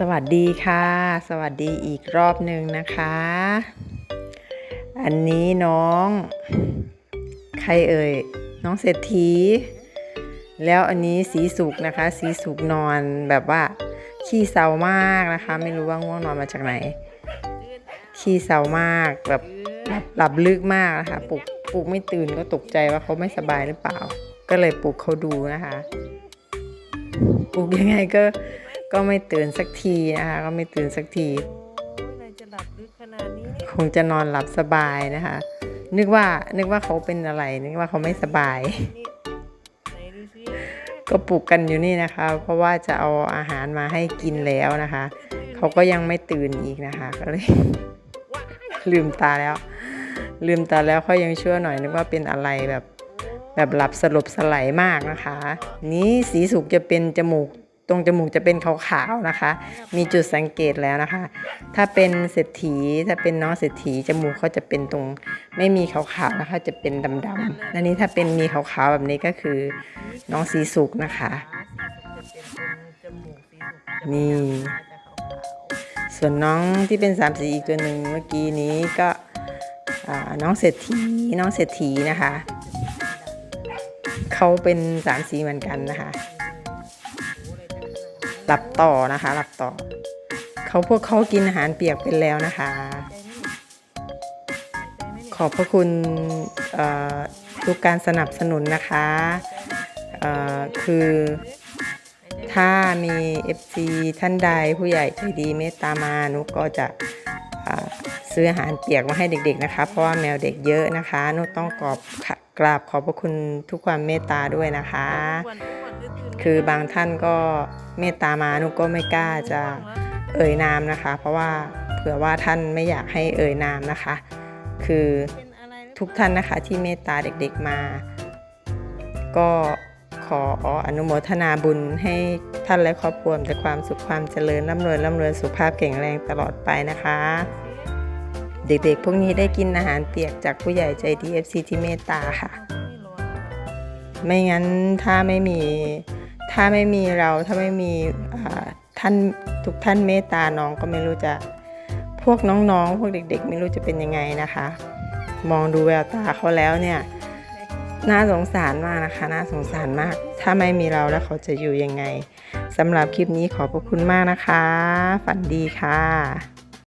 สวัสดีค่ะ สวัสดีอีกรอบหนึ่งนะคะ อันนี้น้อง ใครเอ่ย น้องเศรษฐี แล้วอันนี้สีสุกนะคะ สีสุกนอนแบบว่า ขี้เศร้ามากนะคะ ไม่รู้ว่าง่วงนอนมาจากไหน ขี้เศร้ามากแบบหลับหลับลึกมากนะคะปลุกปลุกไม่ตื่นก็ตกใจว่าเขาไม่สบายหรือเปล่า ก็เลยปลุกเขาดูนะคะ ปลุกยังไงก็ ก็ไม่ตื่นสักทีนะคะก็ไม่ตื่นสักทีโอ้ยอะไรจะหลับลึกขนาดนี้เนี่ยคงจะนอนหลับสบายนะคะ นึกว่านึกว่าเขาเป็นอะไร นึกว่าเขาไม่สบายนี่ไหนดูสิก็ปลุกกันอยู่นี่นะคะ เพราะว่าจะเอาอาหารมาให้กินแล้วนะคะ เขาก็ยังไม่ตื่นอีกนะคะ ก็เลย ลืมตาแล้ว ลืมตาแล้วเขายังชั่วหน่อยนึกว่าเป็นอะไรแบบแบบหลับสลบสลายมากนะคะ นี้สีสุกจะเป็นจมูก ตรงจมูกจะเป็นขาวๆนะคะ มีจุดสังเกตแล้วนะคะ ถ้าเป็นเศรษฐีถ้าเป็นน้องเศรษฐีจมูกเขาจะเป็นตรงไม่มีขาวๆนะคะ จะเป็นดำๆอันนี้ถ้าเป็นมีขาวๆแบบนี้ก็คือน้องสีสุกนะคะ นี่ ส่วนน้องที่เป็นสามสีอีกตัวหนึ่งเมื่อกี้นี้ก็น้องเศรษฐีน้องเศรษฐีนะคะ เขาเป็นสามสีเหมือนกันนะคะ หลับต่อนะคะ หลับต่อ เขาพวกเขากินอาหารเปียกเป็นแล้วนะคะ ขอบพระคุณทุกการสนับสนุนนะคะคือถ้ามี FC ท่านใดผู้ใหญ่ใจดีเมตตามานุก็จะ ซื้ออาหารเปียกมาให้เด็กๆนะคะ เพราะว่าแมวเด็กเยอะนะคะนุกต้องกรอบกราบขอบพระคุณทุกความเมตตาด้วยนะคะ คือบางท่านก็เมตตามานุกก็ไม่กล้าจะเอ่ยนามนะคะ เพราะว่าเผื่อว่าท่านไม่อยากให้เอ่ยนามนะคะ คือทุกท่านนะคะที่เมตตาเด็กๆมา ก็ขออนุโมทนาบุญให้ท่านและครอบครัวมีแต่ความสุขความเจริญร่ำรวยร่ำรวยสุขภาพแข็งแรงตลอดไปนะคะ เด็กๆ พวกนี้ได้กินอาหารเปียกจากผู้ใหญ่ใจดี FC ที่เมตตาค่ะ ไม่งั้นถ้าไม่มีถ้าไม่มีเราถ้าไม่มีท่านทุกท่านเมตตาน้องก็ไม่รู้จะพวกน้องๆ พวกเด็ก ๆ ไม่รู้จะเป็นยังไงนะคะ มองดูแววตาเขาแล้วเนี่ยน่าสงสารมากนะคะน่าสงสารมาก ถ้าไม่มีเราแล้วเขาจะอยู่ยังไงสำหรับคลิปนี้ขอบพระคุณมากนะคะ ฝันดีค่ะ